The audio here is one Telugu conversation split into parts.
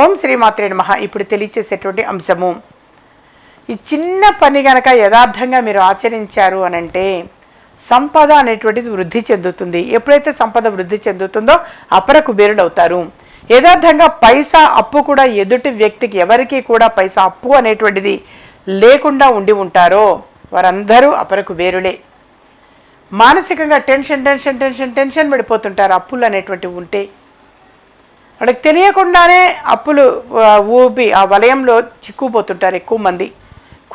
ఓం శ్రీమాత్రే నమ. ఇప్పుడు తెలియచేసేటువంటి అంశము. ఈ చిన్న పని గనక యథార్థంగా మీరు ఆచరించారు అనంటే సంపద అనేటువంటిది వృద్ధి చెందుతుంది. ఎప్పుడైతే సంపద వృద్ధి చెందుతుందో అపర కుబేరుడు అవుతారు యథార్థంగా పైసా అప్పు కూడా ఎదుటి వ్యక్తికి ఎవరికి కూడా పైసా అప్పు అనేటువంటిది లేకుండా ఉండి ఉంటారో వారందరూ అపర కుబేరులే. మానసికంగా టెన్షన్ టెన్షన్ టెన్షన్ టెన్షన్ పడిపోతుంటారు. అప్పులు అనేటువంటివి ఉంటే వాళ్ళకి తెలియకుండానే అప్పులు ఊపి ఆ వలయంలో చిక్కుపోతుంటారు ఎక్కువ మంది.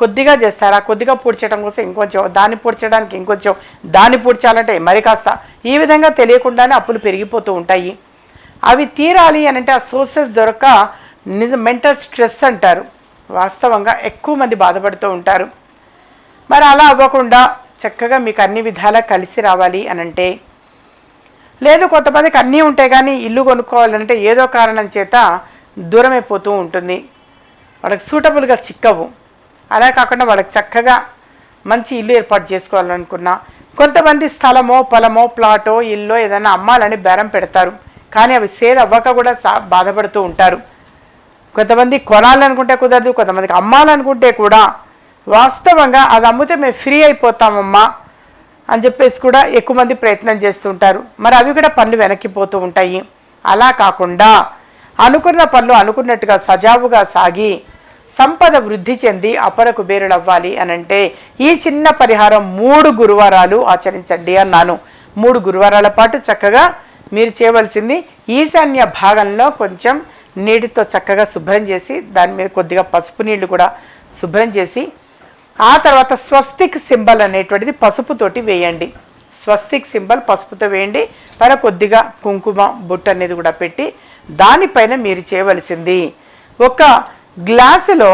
కొద్దిగా చేస్తారు? ఆ కొద్దిగా పూడ్చడం కోసం ఇంకొంచెం దాన్ని పూడ్చడానికి ఇంకొంచెం దాన్ని పూడ్చాలంటే మరి కాస్త. ఈ విధంగా తెలియకుండానే అప్పులు పెరిగిపోతూ ఉంటాయి. అవి తీరాలి అని అంటే ఆ సోర్సెస్ దొరక నిజ మెంటల్ స్ట్రెస్ అంటారు. వాస్తవంగా ఎక్కువ మంది బాధపడుతూ ఉంటారు. మరి అలా అవ్వకుండా చక్కగా మీకు అన్ని విధాలా కలిసి రావాలి అనంటే లేదు కొంతమందికి అన్నీ ఉంటాయి కానీ ఇల్లు కొనుక్కోవాలంటే ఏదో కారణం చేత దూరమైపోతూ ఉంటుంది. వాళ్ళకి సూటబుల్గా చిక్కవు. అలా కాకుండా వాళ్ళకి చక్కగా మంచి ఇల్లు ఏర్పాటు చేసుకోవాలనుకున్నా కొంతమంది స్థలమో పొలమో ప్లాటో ఇల్లు ఏదైనా అమ్మాలని బేరం పెడతారు. కానీ అవి సేల్ అవ్వక కూడా సా బాధపడుతూ ఉంటారు. కొంతమంది కొనాలనుకుంటే కుదరదు కొంతమందికి అమ్మాలనుకుంటే కూడా వాస్తవంగా అది అమ్మితే మేము ఫ్రీ అయిపోతామమ్మా. అని చెప్పేసి కూడా ఎక్కువ మంది ప్రయత్నం చేస్తుంటారు. మరి అవి కూడా పనులు వెనక్కిపోతూ ఉంటాయి. అలా కాకుండా అనుకున్న పనులు అనుకున్నట్టుగా సజావుగా సాగి సంపద వృద్ధి చెంది అపర కుబేరుడు అని అంటే ఈ చిన్న పరిహారం మూడు గురువారాలు ఆచరించండి అన్నాను. మూడు గురువారాల పాటు చక్కగా మీరు చేయవలసింది ఈశాన్య భాగంలో కొంచెం నీటితో చక్కగా శుభ్రం చేసి దాని మీద కొద్దిగా పసుపు నీళ్ళు కూడా శుభ్రం చేసి ఆ తర్వాత స్వస్తిక్ సింబల్ అనేటువంటిది పసుపుతోటి వేయండి. స్వస్తిక్ సింబల్ పసుపుతో వేయండి. పైన కొద్దిగా కుంకుమ బుట్ట అనేది కూడా పెట్టి దానిపైన మీరు చేయవలసింది. ఒక గ్లాసులో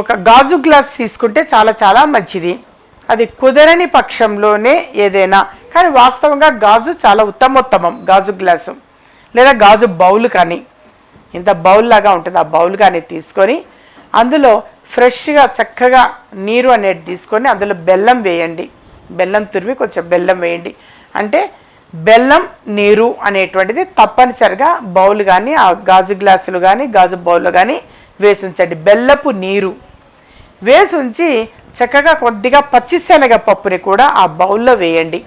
ఒక గాజు గ్లాస్ తీసుకుంటే చాలా చాలా మంచిది. అది కుదరని పక్షంలోనే ఏదైనా కానీ వాస్తవంగా గాజు చాలా ఉత్తమోత్తమం గాజు గ్లాసు. లేదా గాజు బౌల్ కానీ ఇంత బౌల్ లాగా ఉంటుంది. ఆ బౌల్ కానీ తీసుకొని అందులో ఫ్రెష్గా చక్కగా నీరు అనేది తీసుకొని అందులో బెల్లం వేయండి. బెల్లం తురిమి కొంచెం బెల్లం వేయండి. అంటే బెల్లం నీరు అనేటువంటిది తప్పనిసరిగా బౌల్ కానీ ఆ గాజు గ్లాసులు కానీ గాజు బౌల్లో కానీ వేసి ఉంచండి. బెల్లపు నీరు వేసి ఉంచి చక్కగా కొద్దిగా పచ్చిశనగ పప్పుని కూడా ఆ బౌల్లో వేయండి.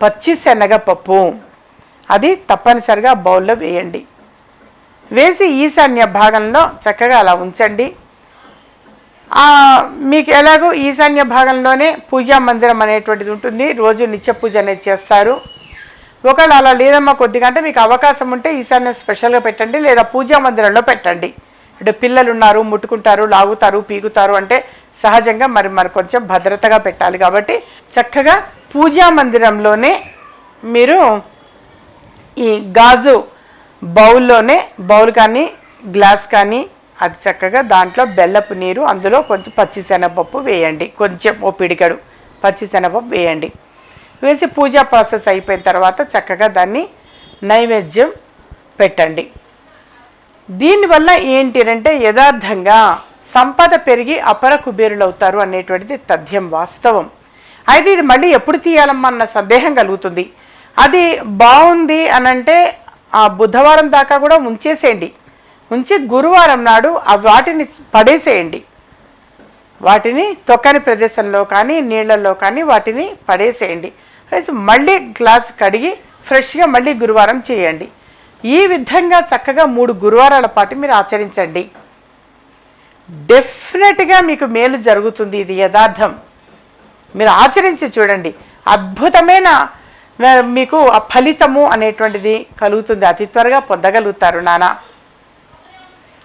పచ్చిశనగ పప్పు అది తప్పనిసరిగా బౌల్లో వేయండి. వేసి ఈశాన్య భాగంలో చక్కగా అలా ఉంచండి. మీకు ఎలాగో ఈశాన్య భాగంలోనే పూజా మందిరం అనేటువంటిది ఉంటుంది. రోజు నిత్య పూజ అనేది చేస్తారు. ఒకవేళ అలా లేదమ్మా కొద్దిగా అంటే మీకు అవకాశం ఉంటే ఈశాన్య స్పెషల్గా పెట్టండి లేదా పూజా మందిరంలో పెట్టండి. ఇప్పుడు పిల్లలు ఉన్నారు ముట్టుకుంటారు లాగుతారు పీకుతారు అంటే సహజంగా మరి మరి కొంచెం భద్రతగా పెట్టాలి కాబట్టి చక్కగా పూజా మందిరంలోనే మీరు ఈ గాజు బౌల్లోనే బౌల్ కానీ గ్లాస్ కానీ అది చక్కగా దాంట్లో బెల్లపు నీరు అందులో కొంచెం పచ్చిశనగపప్పు వేయండి. కొంచెం ఓ పిడికడు పచ్చిశనగపప్పు వేయండి. వేసి పూజా ప్రాసెస్ అయిపోయిన తర్వాత చక్కగా దాన్ని నైవేద్యం పెట్టండి. దీనివల్ల ఏంటి అంటే యథార్థంగా సంపద పెరిగి అపర కుబేరులు అవుతారు అనేటువంటిది తథ్యం వాస్తవం. అయితే ఇది మళ్ళీ ఎప్పుడు తీయాలమ్మా అన్న సందేహం కలుగుతుంది. అది బాగుంది అని అంటే ఆ బుధవారం దాకా కూడా ఉంచేసేయండి ఉంచి గురువారం నాడు ఆ వాటిని పడేసేయండి. వాటిని తొక్కని ప్రదేశంలో కానీ నీళ్ళలో కానీ వాటిని పడేసేయండి. పడేసి మళ్ళీ గ్లాస్ కడిగి ఫ్రెష్గా మళ్ళీ గురువారం చేయండి. ఈ విధంగా చక్కగా మూడు గురువారాల పాటు మీరు ఆచరించండి. డెఫినెట్గా మీకు మేలు జరుగుతుంది. ఇది యథార్థం. మీరు ఆచరించి చూడండి. అద్భుతమైన మీకు ఆ ఫలితము అనేటువంటిది కలుగుతుంది. అతి త్వరగా పొందగలుగుతారు నాన్న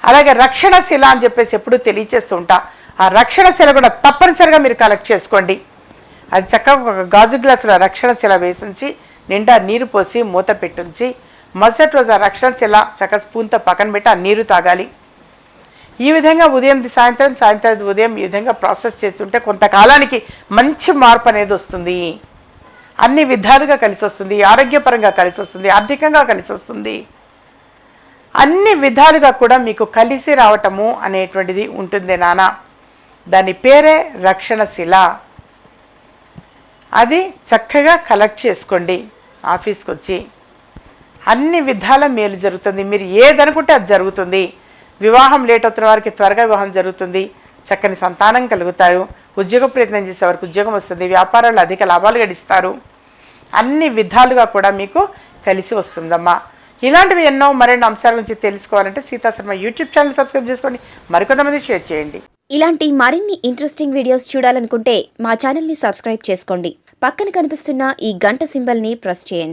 అలాగే రక్షణ శిల అని చెప్పేసి ఎప్పుడు తెలియచేస్తుంటా ఆ రక్షణ శిల కూడా తప్పనిసరిగా మీరు కలెక్ట్ చేసుకోండి. అది చక్కగా ఒక గాజు గ్లాసులో రక్షణ శిల వేసి నిండా నీరు పోసి మూత పెట్టుంచి మరుసటి రోజు ఆ రక్షణ శిల చక్క స్పూన్తో పక్కన పెట్టి ఆ నీరు తాగాలి. ఈ విధంగా ఉదయం సాయంత్రం సాయంత్రం ఉదయం ఈ విధంగా ప్రాసెస్ చేస్తుంటే కొంతకాలానికి మంచి మార్పు అనేది వస్తుంది. అన్ని విధాలుగా కలిసి వస్తుంది ఆరోగ్యపరంగా కలిసి వస్తుంది ఆర్థికంగా కలిసి వస్తుంది అన్ని విధాలుగా కూడా మీకు కలిసి రావటము అనేటువంటిది ఉంటుంది నాన్న దాని పేరే రక్షణ శిల. అది చక్కగా కలెక్ట్ చేసుకోండి ఆఫీస్కి వచ్చి అన్ని విధాల మేలు జరుగుతుంది. మీరు ఏదనుకుంటే అది జరుగుతుంది. వివాహం లేట్ అవుతున్న వారికి త్వరగా వివాహం జరుగుతుంది. చక్కని సంతానం కలుగుతారు. ఉద్యోగ ప్రయత్నం చేసేవారికి ఉద్యోగం వస్తుంది వ్యాపారాలు అధిక లాభాలు గడిస్తారు. అన్ని విధాలుగా కూడా మీకు కలిసి వస్తుందమ్మా. ఇలాంటివి ఎన్నో మరిన్ని అంశాల గురించి తెలుసుకోవాలంటే సీతాశర్మ యూట్యూబ్ ఛానల్ సబ్స్క్రైబ్ చేసుకోండి. మరికొంతమంది షేర్ చేయండి. ఇలాంటి మరిన్ని ఇంట్రెస్టింగ్ వీడియోస్ చూడాలనుకుంటే మా ఛానల్ని సబ్స్క్రైబ్ చేసుకోండి. పక్కన కనిపిస్తున్న ఈ గంట సింబల్ని ప్రెస్ చేయండి.